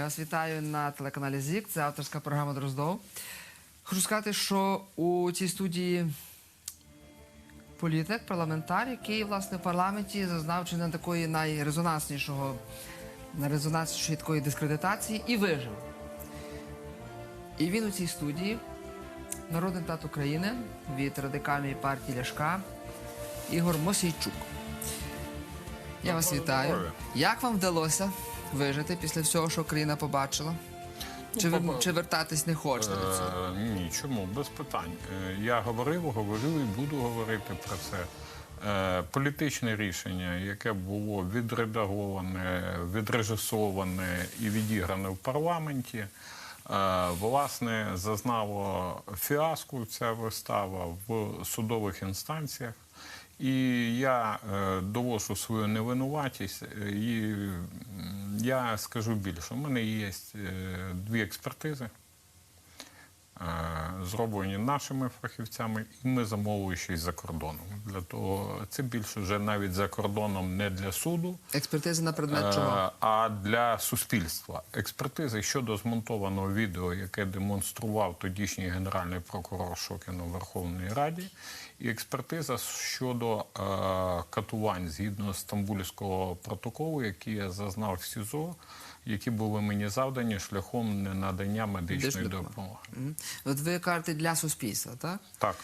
Я вас вітаю на телеканалі ЗІК. Це авторська програма Дроздов. Хочу сказати, що у цій студії політик, парламентар, який власне в парламенті зазнав чи не такої найрезонанснішого, найрезонанснішої такої дискредитації і вижив. І він у цій студії, народний депутат України від радикальної партії Ляшка Ігор Мосійчук. Я вас вітаю. Як вам вдалося вижити після всього, що країна побачила? Чи, ви, поба- чи вертатись не хочете до цього? Е, ні, чому? Без питань. Е, Я говорив, говорю і буду говорити про це. Е, Політичне рішення, яке було відредаговане, відрежисоване і відігране в парламенті, е, власне, зазнало фіаско ця вистава в судових інстанціях. І я е, довожу свою невинуватість. е, І я скажу більше. У мене є е, дві експертизи, зроблені нашими фахівцями, і ми замовили ще й за кордоном. Для того це більше вже навіть за кордоном не для суду, Експертизи на предмет чого? а для суспільства. Експертизи щодо змонтованого відео, яке демонстрував тодішній генеральний прокурор Шокін у Верховній Раді, і експертиза щодо е, катувань згідно Стамбульського протоколу, який я зазнав в СІЗО, які були мені завдані шляхом ненадання медичної допомоги. От ви кажете для суспільства, так? Так.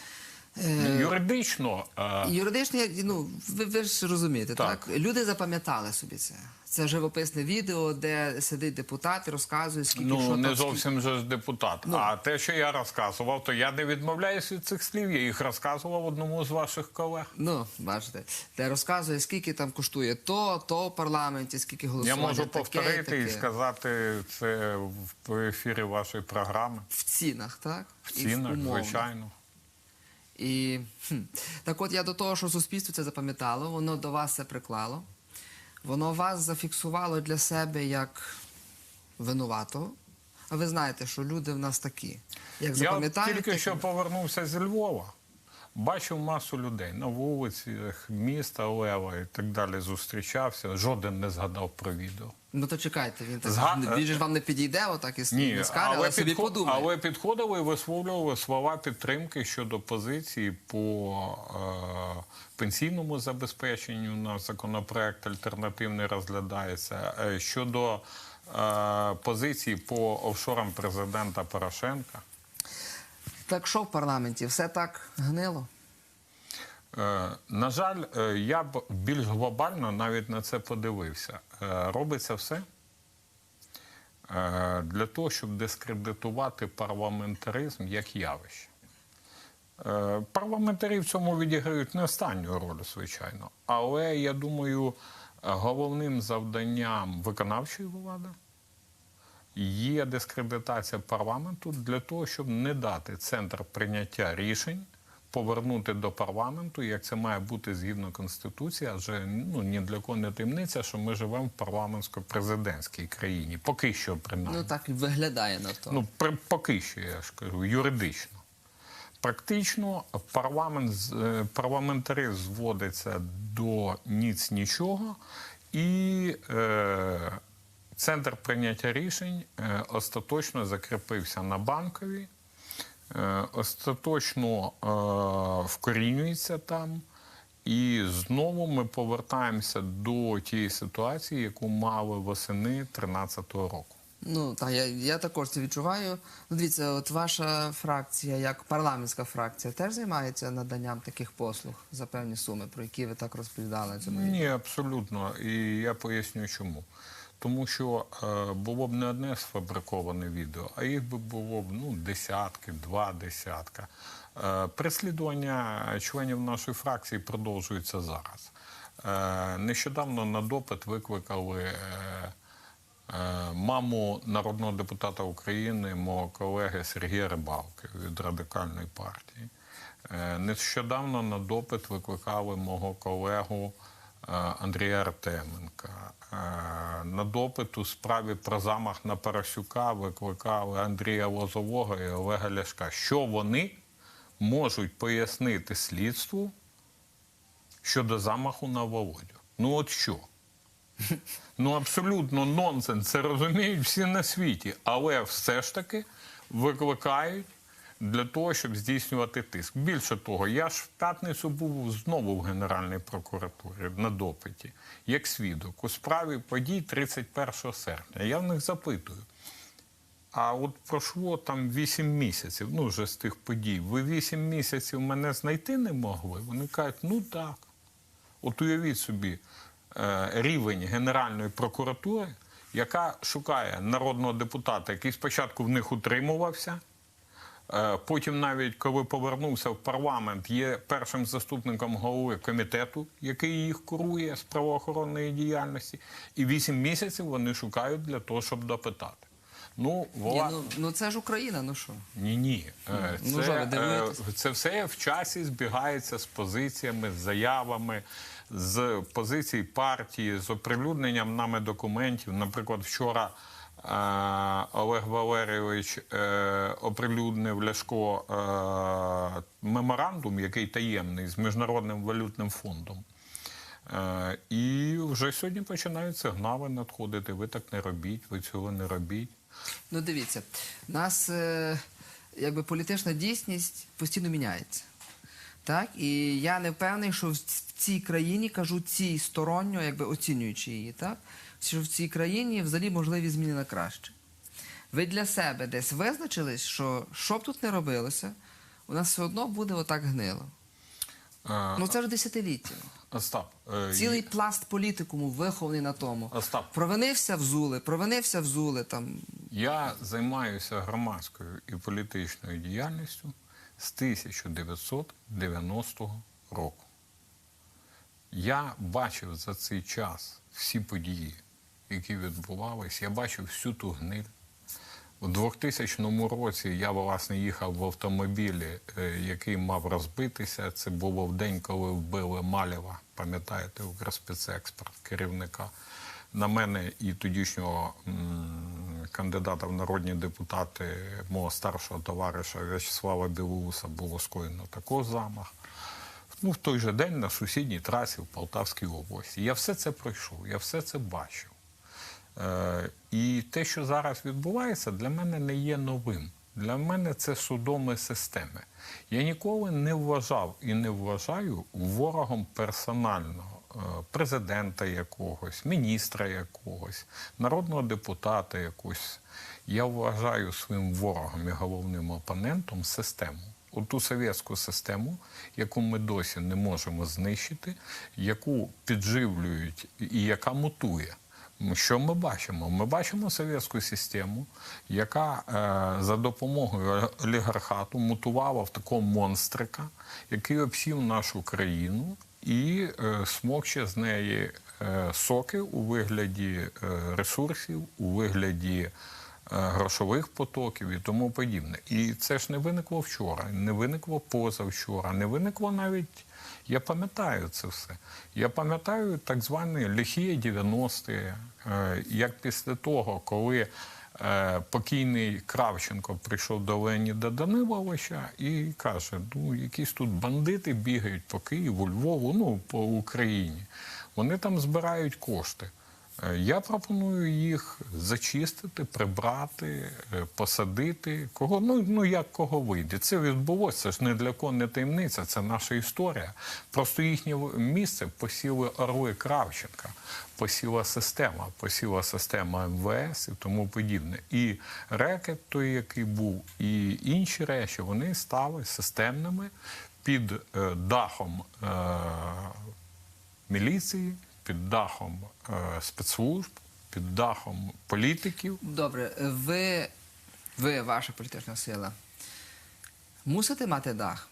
Е, Юридично е, Юридично, ну, ви, ви ж розумієте, так. Так. Люди запам'ятали собі це. Це живописне відео, де сидить депутат і розказує, скільки що Ну, там, не скільки- зовсім же ж депутат. Ну. А те, що я розказував, то я не відмовляюсь від цих слів. Я їх розказував одному з ваших колег. Ну, бачите, де розказує, скільки там коштує то, то в парламенті, скільки голосує. Я можу таке, повторити і сказати це в ефірі вашої програми. В цінах, так? В І цінах, звичайно. І хм, так от я до того, що суспільство це запам'ятало, воно до вас це приклало, воно вас зафіксувало для себе як винуватого. А ви знаєте, що люди в нас такі. Як Я тільки що повернувся зі Львова. Бачив масу людей на вулицях міста Лева і так далі. Зустрічався. Жоден не згадав про відео. Ну то чекайте, він так Зга- він же вам не підійде, отак і Ні, не скаже, але, собі підход- подумає. але підходили і висловлювали слова підтримки щодо позиції по е, пенсійному забезпеченню. На законопроект альтернативний розглядається е, щодо е, позиції по офшорам президента Порошенка. Так що в парламенті? Все так гнило? Е, На жаль, е, я б більш глобально навіть на це подивився. Е, Робиться все для того, щоб дискредитувати парламентаризм як явище. Парламентарі в цьому відіграють не останню роль, звичайно. Але я думаю, головним завданням виконавчої влади є дискредитація парламенту для того, щоб не дати центр прийняття рішень повернути до парламенту, як це має бути згідно конституції, адже ну ні для кого не таємниця, що ми живемо в парламентсько-президентській країні. Поки що, принаймні. Ну так виглядає на то. Ну, при, поки що, я ж кажу, юридично. Практично парламент, е, парламентаризм зводиться до ніц нічого, і е, центр прийняття рішень е, остаточно закріпився на банковій, е, остаточно е, вкорінюється там. І знову ми повертаємося до тієї ситуації, яку мали восени 2013 року. Ну так, я, я також це відчуваю. Ну, дивіться, от ваша фракція, як парламентська фракція, теж займається наданням таких послуг за певні суми, про які ви так розповідали цьому? Ні, абсолютно. І я поясню чому. Тому що е, було б не одне сфабриковане відео, а їх би було б ну, десятки, два десятка. Е, переслідування членів нашої фракції продовжується зараз. Е, нещодавно на допит викликали маму народного депутата України, мого колеги Сергія Рибалки від радикальної партії. Нещодавно на допит викликали мого колегу Андрія Артеменка. Е, На допит у справі про замах на Парасюка викликали Андрія Лозового і Олега Ляшка. Що вони можуть пояснити слідству щодо замаху на Володю? Ну от що? Ну абсолютно нонсенс. Це розуміють всі на світі, але все ж таки викликають для того, щоб здійснювати тиск. Більше того, я ж в п'ятницю був знову в Генеральній прокуратурі на допиті, як свідок у справі подій 31 серпня. Я в них запитую. А от пройшло там 8 місяців, ну вже з тих подій. Ви 8 місяців мене знайти не могли? Вони кажуть, ну так. От уявіть собі е, рівень Генеральної прокуратури, яка шукає народного депутата, який спочатку в них утримувався. Е, Потім, навіть коли повернувся в парламент, є першим заступником голови комітету, який їх курує з правоохоронної діяльності, і вісім місяців вони шукають для того, щоб допитати. Ну, Ні, вла... ну, ну це ж Україна, ну що? Ні, ні. Е, Ну, ви Це, дивуєтесь? е, це все в часі збігається з позиціями, з заявами, з позицій партії, з оприлюдненням нами документів. Наприклад, вчора Олег Валерійович е, оприлюднив Ляшко е, меморандум, який таємний з Міжнародним валютним фондом. Е, і вже сьогодні починають сигнали надходити. Ви так не робіть, ви цього не робіть. Ну дивіться, нас якби політична дійсність постійно міняється. Так? І я не впевнений, що в цій країні, кажу цій сторонньо, якби оцінюючи її, так? Що в цій країні взагалі можливі зміни на краще. Ви для себе десь визначились, що що б тут не робилося, у нас все одно буде отак гнило. Ну це ж десятиліття. Остап, е, Цілий пласт політикуму вихований на тому. Остап. Провинився взули, провинився взули. Там. Я займаюся громадською і політичною діяльністю з 1990 року. Я бачив за цей час всі події, які відбувалися. Я бачив всю ту гниль. У 2000 році я власне їхав в автомобілі, е, який мав розбитися. Це було в день, коли вбили Малєва, пам'ятаєте, Укрспецекспорт, керівника. На мене і тодішнього кандидата в народні депутати, мого старшого товариша В'ячеслава Білоуса, було скоєно також замах. Ну, в той же день на сусідній трасі в Полтавській області. Я все це пройшов, я все це бачив. Е, і те, що зараз відбувається, для мене не є новим. Для мене це судоми системи. Я ніколи не вважав і не вважаю ворогом персонального е, президента якогось, міністра якогось, народного депутата якогось. Я вважаю своїм ворогом і головним опонентом систему. Оту совєтську систему, яку ми досі не можемо знищити, яку підживлюють і яка мутує. Що ми бачимо? Ми бачимо совєтську систему, яка е, за допомогою олігархату мутувала в такого монстрика, який обсів нашу країну і е, смокче з неї е, соки у вигляді е, ресурсів, у вигляді е, грошових потоків і тому подібне. І це ж не виникло вчора, не виникло позавчора, не виникло навіть. Я пам'ятаю це все. Я пам'ятаю так звані лихі 90-ті, е, як після того, коли е, покійний Кравченко прийшов до Леоніда Даниловича і каже: ну, якісь тут бандити бігають по Києву, Львову, ну, по Україні. Вони там збирають кошти. Е, Я пропоную їх зачистити, прибрати, е, посадити. Кого ну, ну як кого вийде. Це відбулося. Це ж не для кого не таємниця, це наша історія. Просто їхнє місце посіли орли Кравченка, посіла система, посіла система МВС і тому подібне. І рекет, той, який був, і інші речі, вони стали системними під е, дахом. Е, міліції, під дахом е, спецслужб, під дахом політиків. Добре, ви, ви, ваша політична сила, мусите мати дах.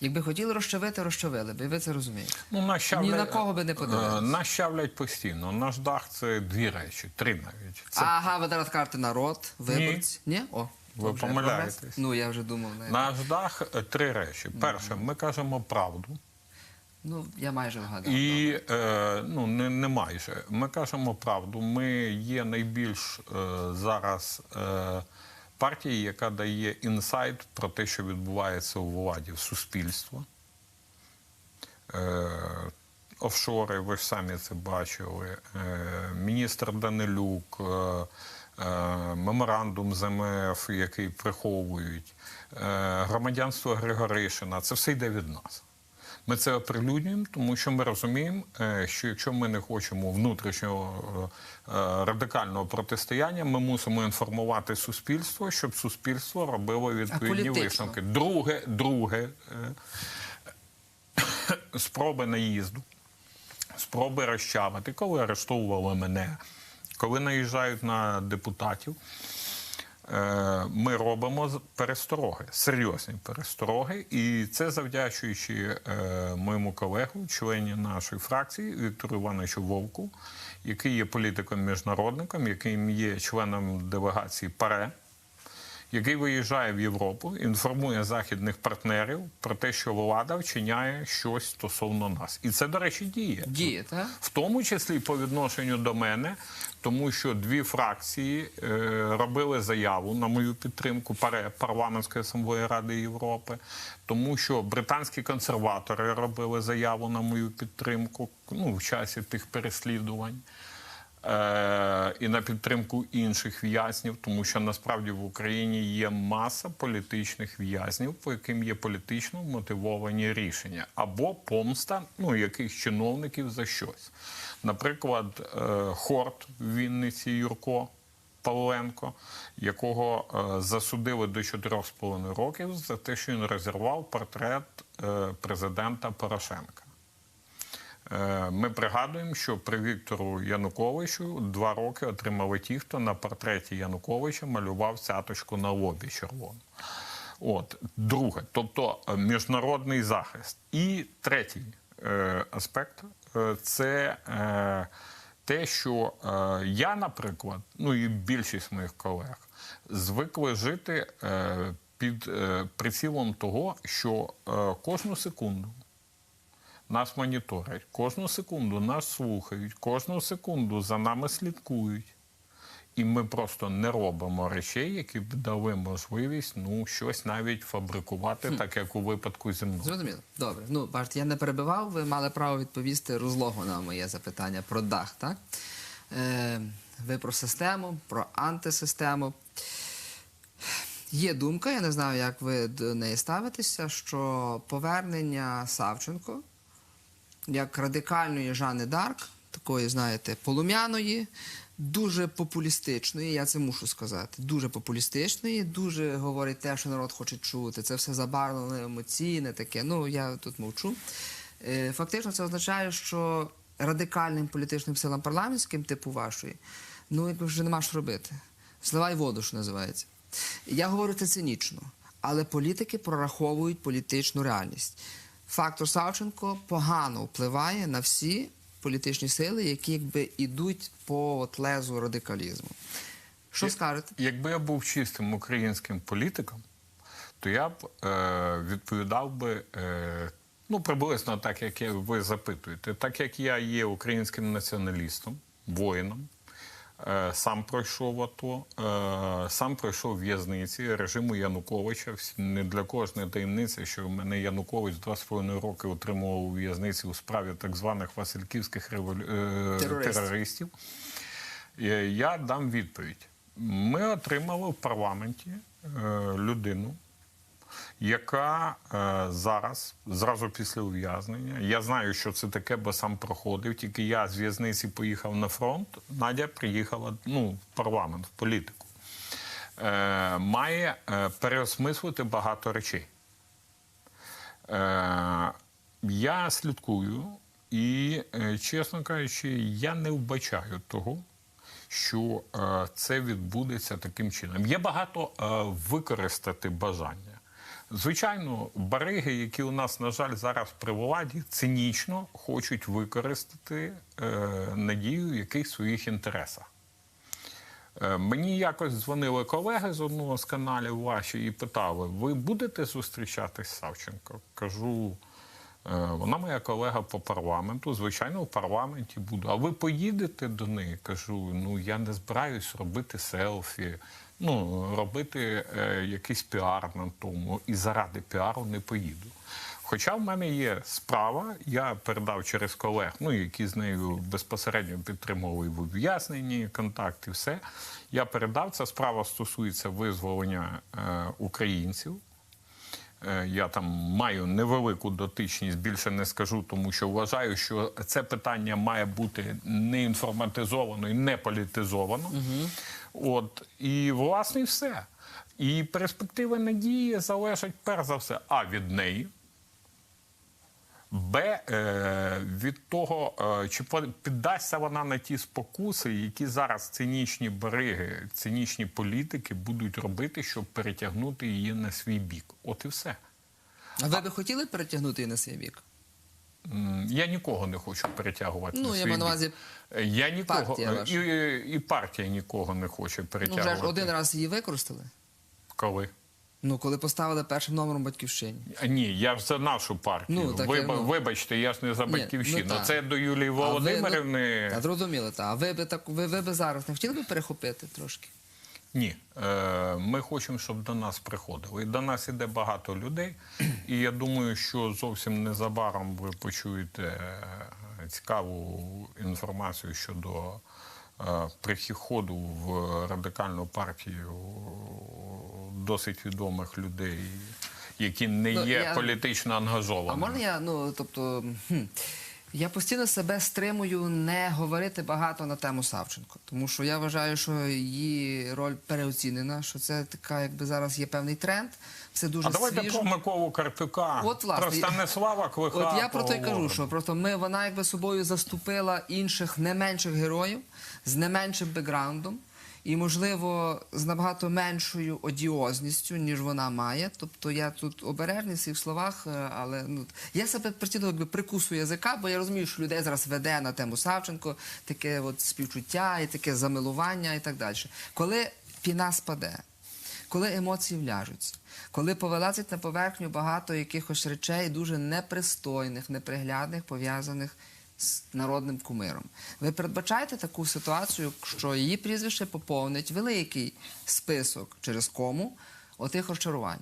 Якби хотіли розчавити, розчавили би, ви це розумієте. Ну, нас Ні на кого би не е, Нас щавлять постійно. Наш дах це дві речі, три навіть. Це Ага, ви зараз кажете народ, виборці. Ні? О, Ви помиляєтесь. Ну, я вже думав. Не. наш дах е, три речі. Перше, ми кажемо правду. Ну, я майже вгадав. І е, ну не, не майже. Ми кажемо правду. Ми є найбільш е, зараз е, партією, яка дає інсайт про те, що відбувається у владі в суспільство. Е, офшори, ви ж самі це бачили. Е, Міністр Данилюк, е, е, меморандум з МФ, який приховують, е, громадянство Григоришина. Це все йде від нас. Ми це оприлюднюємо, тому що ми розуміємо, е, що якщо ми не хочемо внутрішнього е, е, радикального протистояння, ми мусимо інформувати суспільство, щоб суспільство робило відповідні політично? висновки. Друге, друге спроби наїзду, спроби розчавити, коли арештовували мене, коли наїжджають на депутатів. Е, Ми робимо перестороги, серйозні перестороги, і це завдячуючи е, моєму колегу, члені нашої фракції Віктору Івановичу Вовку, який є політиком-міжнародником, яким є членом делегації ПАРЕ, який виїжджає в Європу, інформує західних партнерів про те, що влада вчиняє щось стосовно нас. І це, до речі, діє. Діє, так? В тому числі по відношенню до мене, тому що дві фракції е, робили заяву на мою підтримку парламентської асамблеї Ради Європи, тому що британські консерватори робили заяву на мою підтримку ну, в часі тих переслідувань. Е, і на підтримку інших в'язнів, тому що насправді в Україні є маса політичних в'язнів, по яким є політично мотивовані рішення або помста ну, якихось чиновників за щось. Наприклад, е, Хорт в Вінниці Юрко. Павленко, якого е, засудили до 4,5 років за те, що він розірвав портрет президента Порошенка. Е, Ми пригадуємо, що при Віктору Януковичу два роки отримали ті, хто на портреті Януковича малював цяточку на лобі червону. От друге, тобто е, міжнародний захист. І третій е, аспект е, це е, те, що е, я, наприклад, ну і більшість моїх колег звикли жити е, під е, прицілом того, що е, кожну секунду нас моніторять, кожну секунду нас слухають, кожну секунду за нами слідкують. І ми просто не робимо речей, які б дали можливість ну, щось навіть фабрикувати, так як у випадку зі мною. Зрозуміло. Добре. Ну, бачите, я не перебивав, ви мали право відповісти розлого на моє запитання про дах, так? Е, ви про систему, про антисистему. Є думка, я не знаю, як ви до неї ставитеся, що повернення Савченко як радикальної Жани Дарк, такої, знаєте, полум'яної, дуже популістичної, я це мушу сказати, дуже популістичної, дуже говорить те, що народ хоче чути. Це все забарвлено, емоційне таке. Ну, я тут мовчу. Е, Фактично, це означає, що радикальним політичним силам парламентським, типу вашої, ну якби вже нема що робити. Сливай воду, що називається. Я говорю це цинічно, але політики прораховують політичну реальність. Фактор Савченко погано впливає на всі політичні сили, які якби йдуть по от лезу радикалізму. Що скажете? Якби я був чистим українським політиком, то я б е, відповідав би е, ну, приблизно так, як ви запитуєте. Так як я є українським націоналістом, воїном, сам пройшов АТО, е, сам пройшов в'язниці режиму Януковича. Не для кожної таємниці, що мене Янукович два з половиною роки утримував у в'язниці у справі так званих васильківських револю... е, Терористів. Е, Я дам відповідь. Ми отримали в парламенті е, людину, яка е, зараз, зразу після ув'язнення, я знаю, що це таке, бо сам проходив. Тільки я з в'язниці поїхав на фронт. Надя приїхала ну, в парламент, в політику. Е, має е, переосмислити багато речей. Е, я слідкую, і, е, чесно кажучи, я не вбачаю того, що е, це відбудеться таким чином. Є багато е, використати бажання. Звичайно, бариги, які у нас, на жаль, зараз при владі, цинічно хочуть використати е, надію в якихось своїх інтересах. Е, Мені якось дзвонили колеги з одного з каналів ваші і питали: ви будете зустрічатись з Савченко? Кажу, «Е, вона моя колега по парламенту. Звичайно, в парламенті буду. А ви поїдете до неї? Кажу, ну я не збираюсь робити селфі, ну робити е, якийсь піар на тому, і заради піару не поїду. Хоча в мене є справа, я передав через колег, ну які з нею безпосередньо підтримували в ув'язненні, контакти, все. Я передав. Ця справа стосується визволення е, українців. Е, Я там маю невелику дотичність, більше не скажу, тому що вважаю, що це питання має бути не інформатизовано і не політизовано. От і власне все. І перспективи надії залежать перш за все, а від неї. Б е, від того, е, чи піддасться вона на ті спокуси, які зараз цинічні береги, цинічні політики будуть робити, щоб перетягнути її на свій бік. От і все. А ви би хотіли перетягнути її на свій бік? Я нікого не хочу перетягувати. Ну, на я свій маю на увазі я нікого партія е, ваша. і, і партія нікого не хоче Ну, перетягувати. вже ж один раз її використали. Коли? Ну, коли поставили першим номером батьківщині. А, Ні, я ж за нашу партію. Ну, так, Виба- ну. Вибачте, я ж не за Ні, батьківщину. ну. Це до Юлії Володимирівни. Та зрозуміло, та. А ви би так ви, ви би зараз не хотіли би перехопити трошки? Ні, е, ми хочемо, щоб до нас приходили. І до нас іде багато людей. І я думаю, що зовсім незабаром ви почуєте е, цікаву інформацію щодо приходу в радикальну партію досить відомих людей, які не Ну, є я- політично А ангажованими. можна я, ну тобто, хм, я постійно себе стримую не говорити багато на тему Савченко, тому що я вважаю, що її роль переоцінена, що це така, якби зараз є певний тренд. Все дуже А давайте свіжо. про Миколу Карпюка, От, власне, про Станислава Клиха. От я про те й кажу, що просто ми вона якби собою заступила інших не менших героїв з не меншим бекграундом. І, можливо, з набагато меншою одіозністю, ніж вона має. Тобто я тут обережний в своїх словах, е, але ну я себе постійно якби прикусую язика, бо я розумію, що людей зараз веде на тему Савченко таке от співчуття і таке замилування і так далі. Коли піна спаде, коли емоції вляжуться, коли повилазить на поверхню багато якихось речей дуже непристойних, неприглядних, пов'язаних з народним кумиром. Ви передбачаєте таку ситуацію, що її прізвище поповнить великий список через кому отих розчарувань?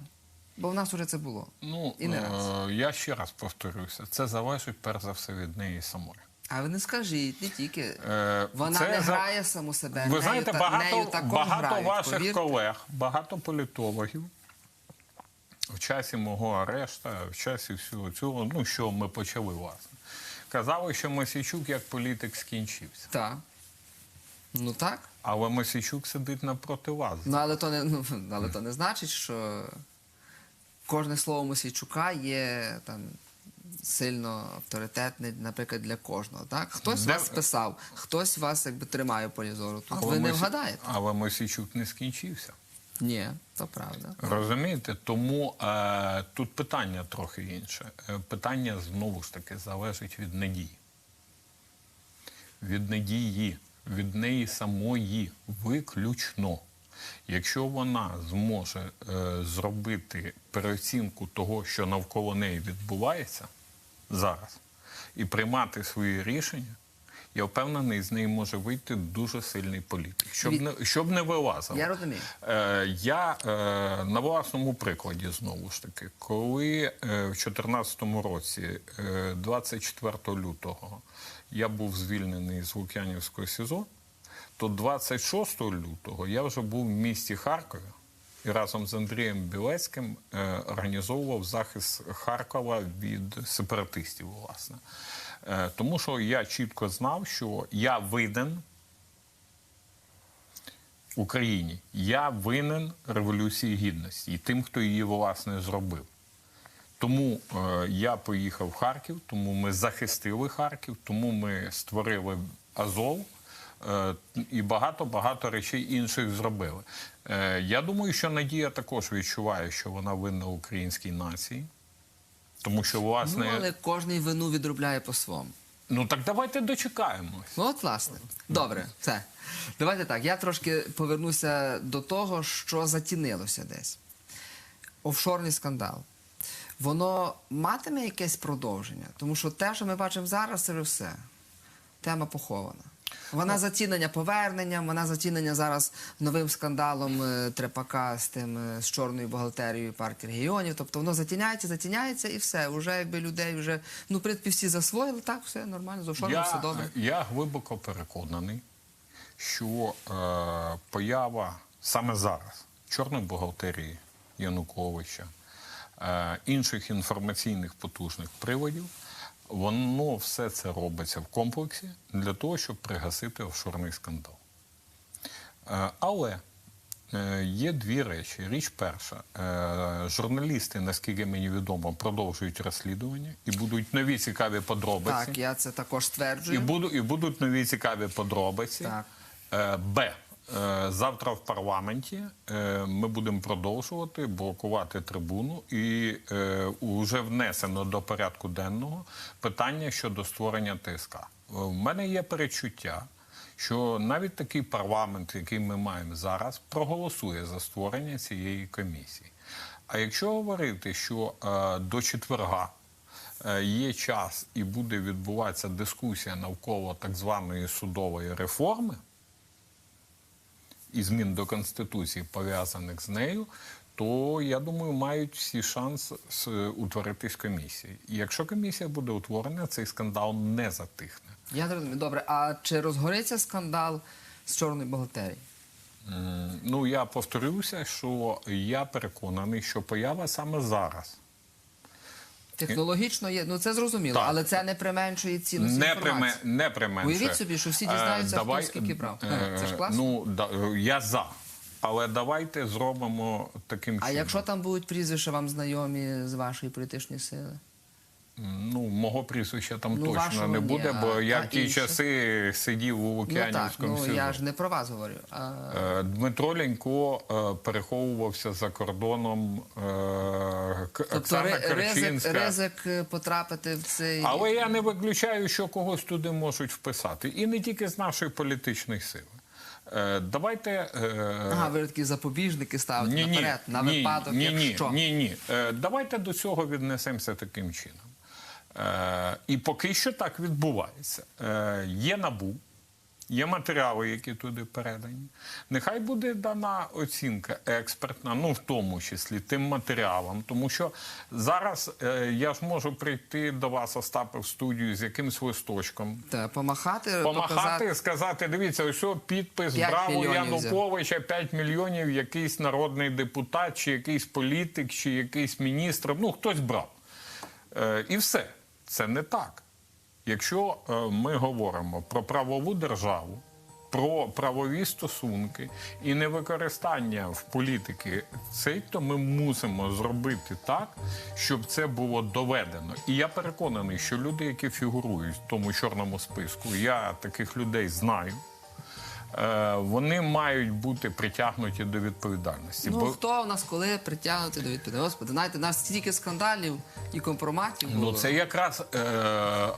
Бо в нас уже це було. Ну, І не раз. е, я ще раз повторюся, це залежить перш за все від неї самої. А ви не скажіть, не тільки. Е, Вона це не за- грає саму себе. Ви нею знаєте, багато, нею багато грають, ваших повірте. колег, багато політологів в часі мого арешту, в часі всього цього, ну що ми почали власне, казали, що Мосійчук як політик скінчився. Так. Ну так. Але Мосійчук сидить напроти вас. Ну, але то не, ну, але то не значить, що кожне слово Мосійчука є там сильно авторитетне, наприклад, для кожного. Так? Хтось Де- вас писав, хтось вас якби тримає в полі зору. Тут Але ви не вгадаєте. Але Мосійчук не скінчився. Ні, то правда. Розумієте? Тому е, тут питання трохи інше. Е, питання знову ж таки залежить від надії. Від надії, від неї самої виключно. Якщо вона зможе е, зробити переоцінку того, що навколо неї відбувається зараз, і приймати свої рішення, я впевнений, з неї може вийти дуже сильний політик. Щоб не, щоб не вилазило. Я розумію. Е, я е, на власному прикладі знову ж таки, коли е, в 2014 році, е, 24 лютого, я був звільнений з Лук'янівського СІЗО, то 26 лютого я вже був в місті Харкові і разом з Андрієм Білецьким е, організовував захист Харкова від сепаратистів, власне. Е, тому що я чітко знав, що я винен Україні. Я винен Революції Гідності і тим, хто її власне зробив. Тому е, я поїхав в Харків, тому ми захистили Харків, тому ми створили Азов е, і багато-багато речей інших зробили. Я думаю, що Надія також відчуває, що вона винна українській нації. Тому що, власне, Ну, але кожний вину відробляє по-своєму. ну так давайте дочекаємось. Ну, от, власне. Добре, все. Давайте так. Я трошки повернуся до того, що затінилося десь. Офшорний скандал. Воно матиме якесь продовження, тому що те, що ми бачимо зараз, це вже все. Тема похована. Вона зацінення поверненням, вона зацінення зараз новим скандалом е, Трепака з тим е, з чорною бухгалтерією партії регіонів. Тобто воно затіняється, затіняється і все. Уже якби людей вже ну в принципі всі засвоїли, так все нормально, з офшором все добре. я глибоко переконаний, що е, поява саме зараз чорної бухгалтерії Януковича, е, інших інформаційних потужних приводів, воно все це робиться в комплексі для того, щоб пригасити офшорний скандал. Е, але е, є дві речі. Річ перша: е, журналісти, наскільки мені відомо, продовжують розслідування і будуть нові цікаві подробиці. Так, я це також І, стверджую. буду, і будуть нові цікаві подробиці. Так. Б. Е, Завтра в парламенті е, ми будемо продовжувати блокувати трибуну, і е, вже внесено до порядку денного питання щодо створення ТСК. В мене є перечуття, що навіть такий парламент, який ми маємо зараз, проголосує за створення цієї комісії. А якщо говорити, що е, до четверга е, є час і буде відбуватися дискусія навколо так званої судової реформи і змін до Конституції, пов'язаних з нею, то я думаю, мають всі шанс утворитись комісії. І якщо комісія буде утворена, цей скандал не затихне. Я зрозумів. Добре, а чи розгориться скандал з чорної бухгалтерії? Ну, я повторюся, що я переконаний, що поява саме зараз. Технологічно є, ну це зрозуміло, Так. але це не применшує цінності Не, інформації. приме, не применшує. Уявіть собі, що всі дізнаються, хто скільки брав. е, Це ж класно. Ну, да, е, я за. Але давайте зробимо таким чином. А якщо там будуть прізвища вам знайомі з вашої політичної сили? Ну, мого прізвища там Ну, точно не ні, буде, а- бо я в ті інше? часи сидів у Ну так, ну СІЗО. я ж не про вас говорю. А... Е, Дмитро Ленько е, переховувався за кордоном е, Тобто Оксана ри- ризик, ризик потрапити в цей. Але я не виключаю, що когось туди можуть вписати. І не тільки з нашої політичної сили. Давайте. Ага, ви такі запобіжники ставите наперед, на випадок, ні, якщо. Ні, ні, ні. Давайте до цього віднесемося таким чином. Е, І поки що так відбувається. Е, Є набу, є матеріали, які туди передані. Нехай буде дана оцінка експертна, ну в тому числі тим матеріалам, тому що зараз е, я ж можу прийти до вас, Остапе, в студію з якимсь листочком, Та, помахати, помахати, показати. сказати: дивіться, ось о, підпис П'ять браво мільйонів взяв. Януковича, 5 мільйонів, якийсь народний депутат, чи якийсь політик, чи якийсь міністр. Ну, хтось брав. Е, і все. Це не так. Якщо е, ми говоримо про правову державу, про правові стосунки і невикористання в політики цей, то ми мусимо зробити так, щоб це було доведено. І я переконаний, що люди, які фігурують в тому чорному списку, я таких людей знаю. Е, Вони мають бути притягнуті до відповідальності. Ну Бо- хто в нас коли притягнути до відповідальності? Господи, знаєте, нас стільки скандалів і компроматів було. Ну, це якраз е,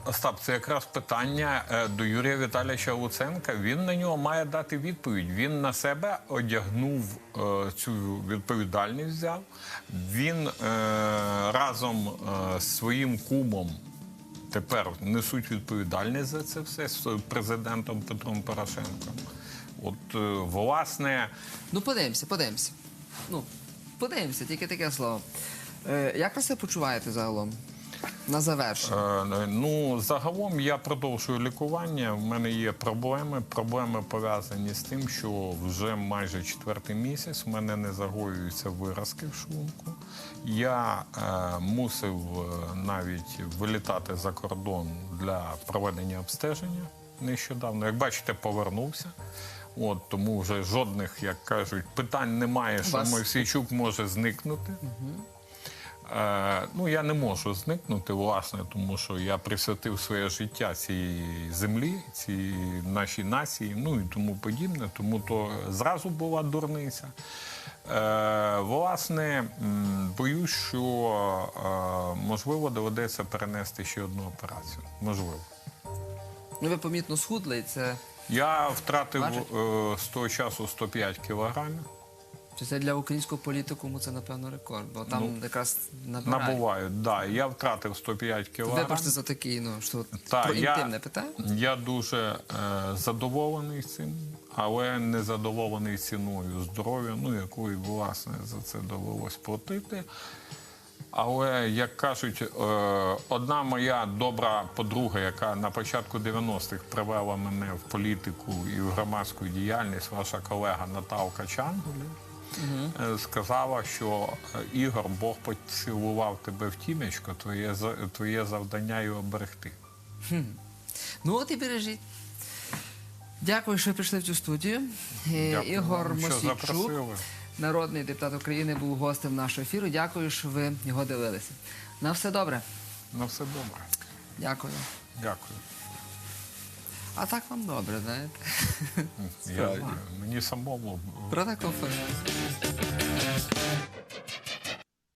Остап, це якраз питання е, до Юрія Віталійовича Луценка. Він на нього має дати відповідь. Він на себе одягнув е, цю відповідальність. Взяв. Він е, разом е, з своїм кумом тепер несуть відповідальність за це все з президентом Петром Порошенком. От, е, власне, Ну, подивимося, подивимося. Ну, подивимося, тільки таке слово. Е, як ви себе почуваєте загалом? На завершення. Е, Ну, загалом я продовжую лікування. В мене є проблеми. Проблеми пов'язані з тим, що вже майже четвертий місяць в мене не загоюються виразки в шлунку. Я е, мусив е, навіть вилітати за кордон для проведення обстеження нещодавно. Як бачите, повернувся. От тому вже жодних, як кажуть, питань немає, що Вас- Мойсійчук може зникнути. Е, ну, я не можу зникнути, власне, тому що я присвятив своє життя цій землі, цій нашій нації, ну і тому подібне. Тому то зразу була дурниця. Е, власне, боюсь, що е, можливо доведеться перенести ще одну операцію. Можливо. Ну, ви помітно схудли, і це Я втратив Бачите? е, з того часу 105 кілограмів. Чи це для українського політикуму це, напевно, рекорд, бо там Ну, якраз набирають. Набувають, да. Я втратив 105 кілограм. Вибачте за такий, ну, що Та, про інтимне питання. Я дуже е, задоволений цим, але не задоволений ціною здоров'я, ну якої власне за це довелось платити. Але як кажуть, е, одна моя добра подруга, яка на початку 90-х привела мене в політику і в громадську діяльність, ваша колега Наталка Чангулі, е, сказала, що е, Ігор, Бог поцілував тебе в тімечко, твоє, твоє завдання його берегти. Ну от і бережіть. Дякую, що прийшли в цю студію. Е, Дякую Ігор Мосійчук, народний депутат України, був гостем нашого ефіру. Дякую, що ви його дивилися. На все добре. На все добре. Дякую. Дякую. А так вам добре, знаєте? Я, мені самому. Про таку